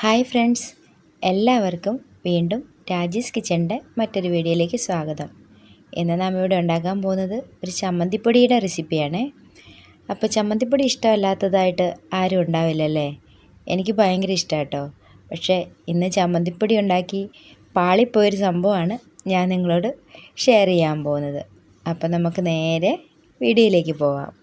Hi friends എല്ലാവർക്കും വീണ്ടും രാജീസ് കിച്ചന്റെ മറ്റൊരു വീഡിയോയിലേക്ക് സ്വാഗതം. ഇന്ന് നാം ഇവിടെ ഉണ്ടാക്കാൻ പോകുന്നത് ഒരു ചമ്മന്തിപ്പൊടിയുടെ റെസിപ്പിയാണ്. അപ്പോൾ ചമ്മന്തിപ്പൊടി ഇഷ്ടമല്ലാത്തതായിട്ട് ആരും ഉണ്ടാവില്ലല്ലേ? എനിക്ക് ഭയങ്കര ഇഷ്ടമാണ് കേട്ടോ. പക്ഷേ ഇന്ന് ചമ്മന്തിപ്പൊടി ഉണ്ടാക്കി പാളിപ്പോയൊരു സംഭവമാണ് ഞാൻ നിങ്ങളോട് ഷെയർ ചെയ്യാൻ പോകുന്നത്. അപ്പോൾ നമുക്ക് നേരെ വീഡിയോയിലേക്ക് പോവാം.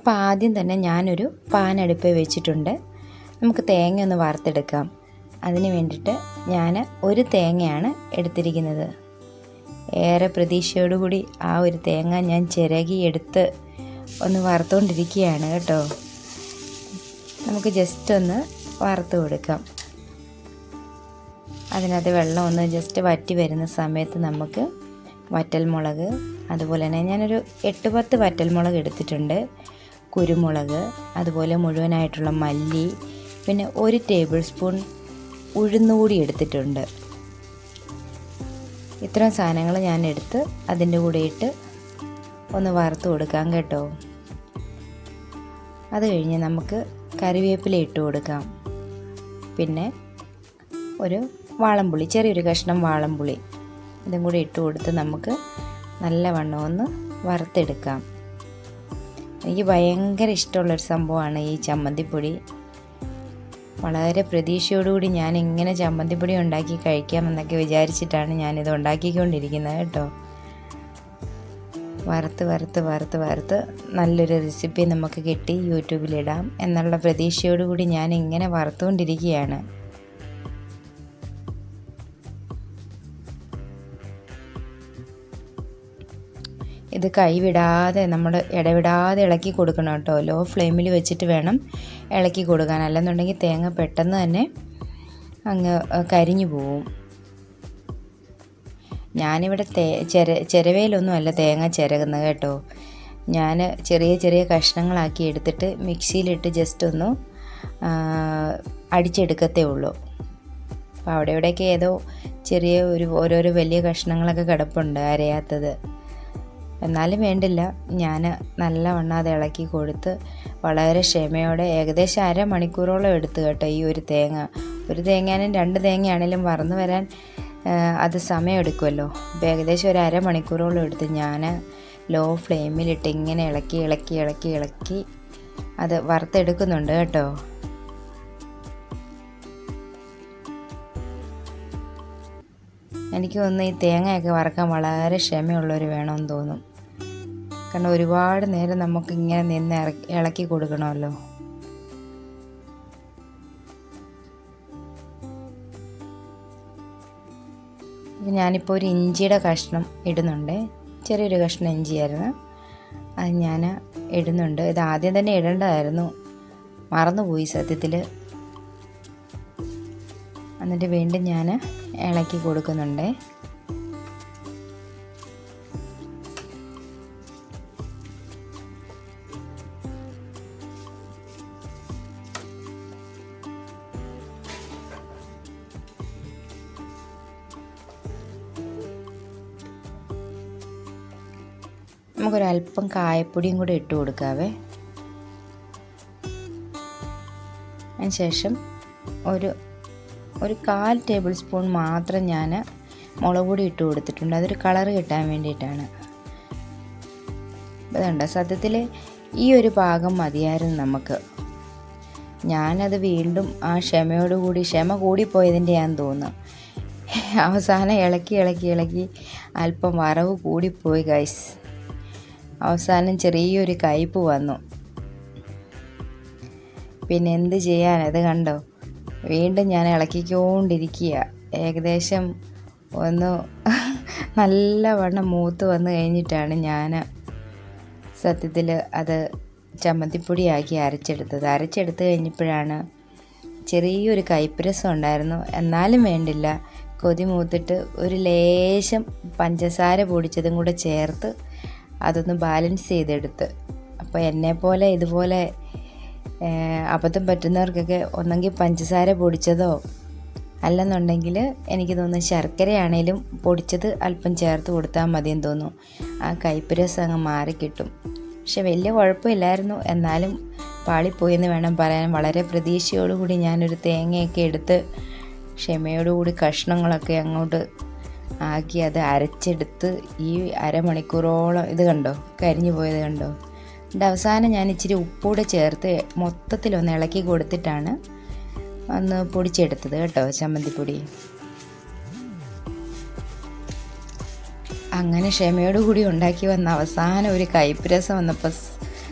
അപ്പോൾ ആദ്യം തന്നെ ഞാനൊരു പാൻ അടുപ്പിൽ വെച്ചിട്ടുണ്ട്. നമുക്ക് തേങ്ങ ഒന്ന് വറുത്തെടുക്കാം. അതിന് വേണ്ടിയിട്ട് ഞാൻ ഒരു തേങ്ങയാണ് എടുത്തിരിക്കുന്നത്. ഏറെ പ്രതീക്ഷയോടുകൂടി ആ ഒരു തേങ്ങ ഞാൻ ചിരകി എടുത്ത് ഒന്ന് വറുത്തുകൊണ്ടിരിക്കുകയാണ് കേട്ടോ. നമുക്ക് ജസ്റ്റ് ഒന്ന് വറുത്ത് കൊടുക്കാം. അതിനകത്ത് വെള്ളം ഒന്ന് ജസ്റ്റ് വറ്റി വരുന്ന സമയത്ത് നമുക്ക് വറ്റൽമുളക് അതുപോലെ തന്നെ ഞാനൊരു എട്ട് പത്ത് വറ്റൽമുളക് എടുത്തിട്ടുണ്ട്. കുരുമുളക് അതുപോലെ മുഴുവനായിട്ടുള്ള മല്ലി പിന്നെ ഒരു ടേബിൾ സ്പൂൺ ഉഴുന്നുകൂടി എടുത്തിട്ടുണ്ട്. ഇത്രയും സാധനങ്ങൾ ഞാൻ എടുത്ത് അതിന്റെ കൂടെ ഇട്ട് ഒന്ന് വറുത്ത് കൊടുക്കാം കേട്ടോ. അത് കഴിഞ്ഞ് നമുക്ക് കറിവേപ്പില ഇട്ട് കൊടുക്കാം. പിന്നെ ഒരു വാളംപുളി ചെറിയൊരു കഷ്ണം വാളംപുളി. ഇതും കൂടി ഇട്ട് കൊടുത്ത് നമുക്ക് നല്ലവണ്ണം ഒന്ന് വറുത്തെടുക്കാം. എനിക്ക് ഭയങ്കര ഇഷ്ടമുള്ളൊരു സംഭവമാണ് ഈ ചമ്മന്തിപ്പൊടി. വളരെ പ്രതീക്ഷയോടുകൂടി ഞാൻ ഇങ്ങനെ ചമ്മന്തിപ്പൊടി ഉണ്ടാക്കി കഴിക്കാമെന്നൊക്കെ വിചാരിച്ചിട്ടാണ് ഞാനിത് ഉണ്ടാക്കിക്കൊണ്ടിരിക്കുന്നത് കേട്ടോ. വറുത്ത് വറുത്ത് വറുത്ത് വറുത്ത് നല്ലൊരു റെസിപ്പി നമുക്ക് കിട്ടി യൂട്യൂബിലിടാം എന്നുള്ള പ്രതീക്ഷയോടുകൂടി ഞാൻ ഇങ്ങനെ വറുത്തുകൊണ്ടിരിക്കുകയാണ്. ഇത് കൈവിടാതെ നമ്മൾ ഇടവിടാതെ ഇളക്കി കൊടുക്കണം കേട്ടോ. ലോ ഫ്ലെയിമിൽ വെച്ചിട്ട് വേണം ഇളക്കി കൊടുക്കാൻ. അല്ലെന്നുണ്ടെങ്കിൽ തേങ്ങ പെട്ടെന്ന് തന്നെ അങ്ങ് കരിഞ്ഞു പോവും. ഞാനിവിടെ തേ ചിര ചിരവയിലൊന്നും അല്ല തേങ്ങ ചിരകുന്നത് കേട്ടോ. ഞാൻ ചെറിയ ചെറിയ കഷ്ണങ്ങളാക്കി എടുത്തിട്ട് മിക്സിയിലിട്ട് ജസ്റ്റ് ഒന്ന് അടിച്ചെടുക്കത്തേ ഉള്ളൂ. അപ്പോൾ അവിടെ ഇവിടെയൊക്കെ ഏതോ ചെറിയ ഒരു ഓരോരോ വലിയ കഷ്ണങ്ങളൊക്കെ കിടപ്പുണ്ട് അരയാത്തത്. എന്നാലും വേണ്ടില്ല. ഞാൻ നല്ലവണ്ണം അത് ഇളക്കി കൊടുത്ത് വളരെ ക്ഷമയോടെ ഏകദേശം അരമണിക്കൂറോളം എടുത്ത് കേട്ടോ ഈ ഒരു തേങ്ങ. ഒരു തേങ്ങയാനും രണ്ട് തേങ്ങയാണെങ്കിലും വറന്നു വരാൻ അത് സമയമെടുക്കുമല്ലോ. അപ്പോൾ ഏകദേശം ഒരു അരമണിക്കൂറോളം എടുത്ത് ഞാൻ ലോ ഫ്ലെയിമിലിട്ട് ഇങ്ങനെ ഇളക്കി ഇളക്കി ഇളക്കി ഇളക്കി അത് വറുത്തെടുക്കുന്നുണ്ട് കേട്ടോ. എനിക്ക് തോന്നുന്നു ഈ തേങ്ങയൊക്കെ വറക്കാൻ വളരെ ക്ഷമയുള്ളവർ വേണമെന്ന് തോന്നും. കാരണം ഒരുപാട് നേരം നമുക്ക് ഇങ്ങനെ നിന്ന് ഇളക്കി കൊടുക്കണമല്ലോ. ഞാനിപ്പോൾ ഒരു ഇഞ്ചിയുടെ കഷ്ണം ഇടുന്നുണ്ട്. ചെറിയൊരു കഷ്ണം ഇഞ്ചിയായിരുന്നു. അത് ഞാൻ ഇടുന്നുണ്ട്. ഇത് ആദ്യം തന്നെ ഇടേണ്ടതായിരുന്നു. മറന്നുപോയി സത്യത്തിൽ. എന്നിട്ട് വീണ്ടും ഞാൻ ഇളക്കി കൊടുക്കുന്നുണ്ട്. നമുക്കൊരല്പം കായപ്പൊടിയും കൂടെ ഇട്ട് കൊടുക്കാവേ. അതിനുശേഷം ഒരു ഒരു കാൽ ടേബിൾ സ്പൂൺ മാത്രം ഞാൻ മുളക് പൊടി ഇട്ട് കൊടുത്തിട്ടുണ്ട്. അതൊരു കളർ കിട്ടാൻ വേണ്ടിയിട്ടാണ്. അതുണ്ട് സത്യത്തിൽ ഈ ഒരു പാകം മതിയായിരുന്നു നമുക്ക്. ഞാനത് വീണ്ടും ആ ക്ഷമയോടുകൂടി ക്ഷമ കൂടിപ്പോയതിന്റെയാന്ന് തോന്നുന്നു. അവസാനം ഇളക്കി ഇളക്കി ഇളക്കി അല്പം വറവ് കൂടിപ്പോയി ഗൈസ് അവസാനം ചെറിയൊരു കയ്പ് വന്നു. പിന്നെ എന്ത് ചെയ്യാൻ? അത് കണ്ടോ? വീണ്ടും ഞാൻ ഇളക്കിക്കൊണ്ടിരിക്കുക. ഏകദേശം ഒന്ന് നല്ലവണ്ണം മൂത്ത് വന്നു കഴിഞ്ഞിട്ടാണ് ഞാൻ സത്യത്തിൽ അത് ചമ്മന്തിപ്പൊടിയാക്കി അരച്ചെടുത്തത്. അരച്ചെടുത്ത് കഴിഞ്ഞപ്പോഴാണ് ചെറിയൊരു കൈപ്പരസം ഉണ്ടായിരുന്നു. എന്നാലും വേണ്ടില്ല. കൊതി മൂത്തിട്ട് ഒരു ലേശം പഞ്ചസാര പൊടിച്ചതും കൂടെ ചേർത്ത് അതൊന്ന് ബാലൻസ് ചെയ്തെടുത്ത്. അപ്പോൾ എന്നെപ്പോലെ ഇതുപോലെ അബദ്ധം പറ്റുന്നവർക്കൊക്കെ ഒന്നെങ്കിൽ പഞ്ചസാര പൊടിച്ചതോ അല്ലെന്നുണ്ടെങ്കിൽ എനിക്ക് തോന്നുന്നു ശർക്കരയാണേലും പൊടിച്ചത് അല്പം ചേർത്ത് കൊടുത്താൽ മതിയെന്ന് തോന്നുന്നു. ആ കയ്പ്പ് രസം അങ്ങ് മാറിക്കിട്ടും പക്ഷെ വലിയ കുഴപ്പമില്ലായിരുന്നു. എന്നാലും പാളിപ്പോയെന്ന് വേണം പറയാൻ. വളരെ പ്രതീക്ഷയോടുകൂടി ഞാനൊരു തേങ്ങയൊക്കെ എടുത്ത് ക്ഷമയോടുകൂടി കഷ്ണങ്ങളൊക്കെ അങ്ങോട്ട് ആക്കി അത് അരച്ചെടുത്ത് ഈ അരമണിക്കൂറോളം ഇത് കണ്ടോ? കരിഞ്ഞു പോയത് കണ്ടോ? എന്നിട്ട് അവസാനം ഞാൻ ഇച്ചിരി ഉപ്പൂടെ ചേർത്ത് മൊത്തത്തിലൊന്ന് ഇളക്കി കൊടുത്തിട്ടാണ് ഒന്ന് പൊടിച്ചെടുത്തത് കേട്ടോ ചമ്മന്തിപ്പൊടി. അങ്ങനെ ക്ഷമയോടുകൂടി ഉണ്ടാക്കി വന്ന അവസാനം ഒരു കയ്പ്പ് വന്നപ്പോൾ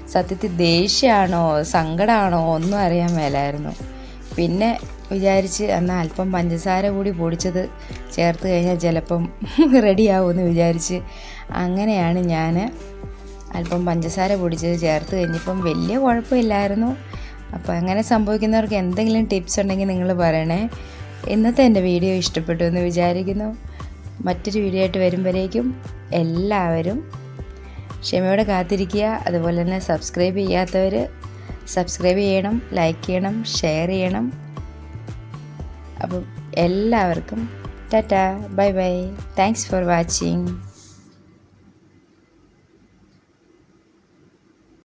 സത്യത്തിൽ ദേഷ്യമാണോ സങ്കടമാണോ ഒന്നും അറിയാൻ മേലായിരുന്നു. പിന്നെ വിചാരിച്ച് എന്നാൽ അല്പം പഞ്ചസാര കൂടി പൊടിച്ചത് ചേർത്ത് കഴിഞ്ഞാൽ ചിലപ്പം റെഡിയാവുമെന്ന് വിചാരിച്ച് അങ്ങനെയാണ് ഞാൻ അല്പം പഞ്ചസാര പൊടിച്ചത് ചേർത്ത് കഴിഞ്ഞപ്പം വലിയ കുഴപ്പമില്ലായിരുന്നു. അപ്പോൾ അങ്ങനെ സംഭവിക്കുന്നവർക്ക് എന്തെങ്കിലും ടിപ്സ് ഉണ്ടെങ്കിൽ നിങ്ങൾ പറയണേ. ഇന്നത്തെ എന്റെ വീഡിയോ ഇഷ്ടപ്പെട്ടു എന്ന് വിചാരിക്കുന്നു. മറ്റൊരു വീഡിയോ ആയിട്ട് വരുമ്പോഴേക്കും എല്ലാവരും ക്ഷമയോടെ കാത്തിരിക്കുക. അതുപോലെ തന്നെ സബ്സ്ക്രൈബ് ചെയ്യാത്തവർ സബ്സ്ക്രൈബ് ചെയ്യണം ലൈക്ക് ചെയ്യണം ഷെയർ ചെയ്യണം. അപ്പം എല്ലാവർക്കും tata bye bye. Thanks for watching